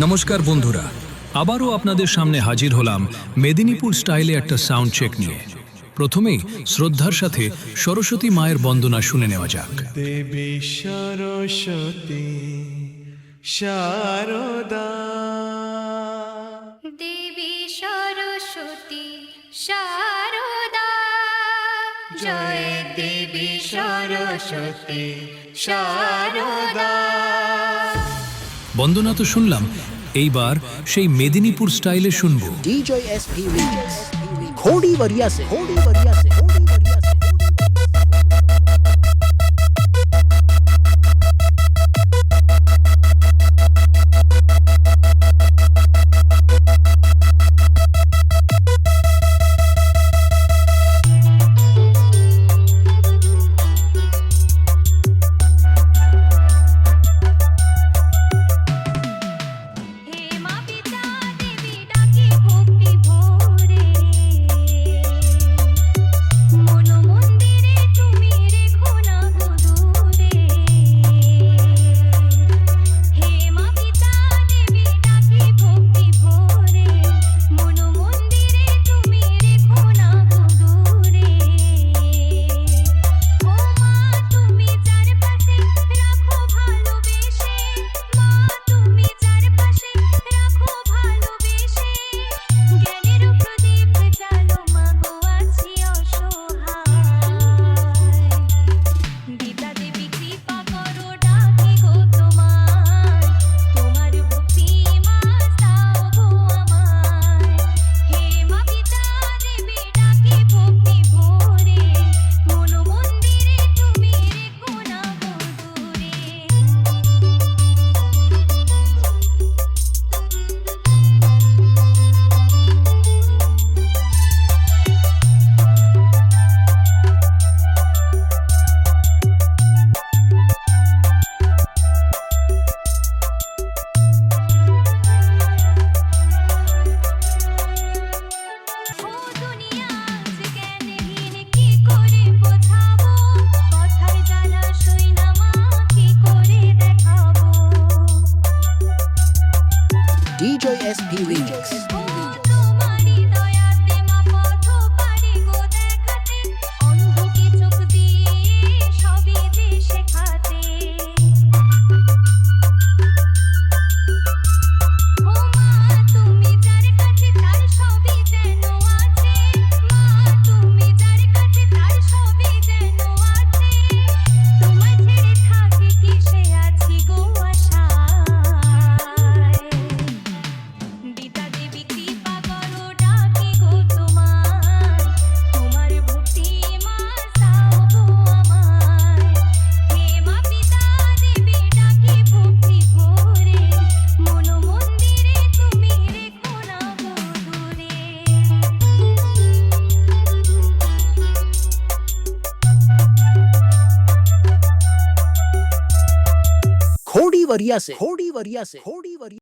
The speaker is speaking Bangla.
নমস্কার বন্ধুরা আবারও আপনাদের সামনে হাজির হলাম মেদিনীপুর স্টাইলে একটা সাউন্ড চেক নিয়ে। প্রথমেই শ্রদ্ধার সাথে সরস্বতী মায়ের বন্দনা শুনে নেওয়া যাক। দেবী সরস্বতী সারদা। দেবী সরস্বতী সারদা। জয় দেবী সরস্বতী সারদা। বন্দনা তো শুনলাম, এইবার সেই মেদিনীপুর স্টাইলে শুনব। ডিজয় এসপি রিমিক্স খোড়ি বরিয়া সে খোড়ি বরিয়া সে DJ SP Remix. वरिया से। घोड़ी वरिया से। घोड़ी वरिया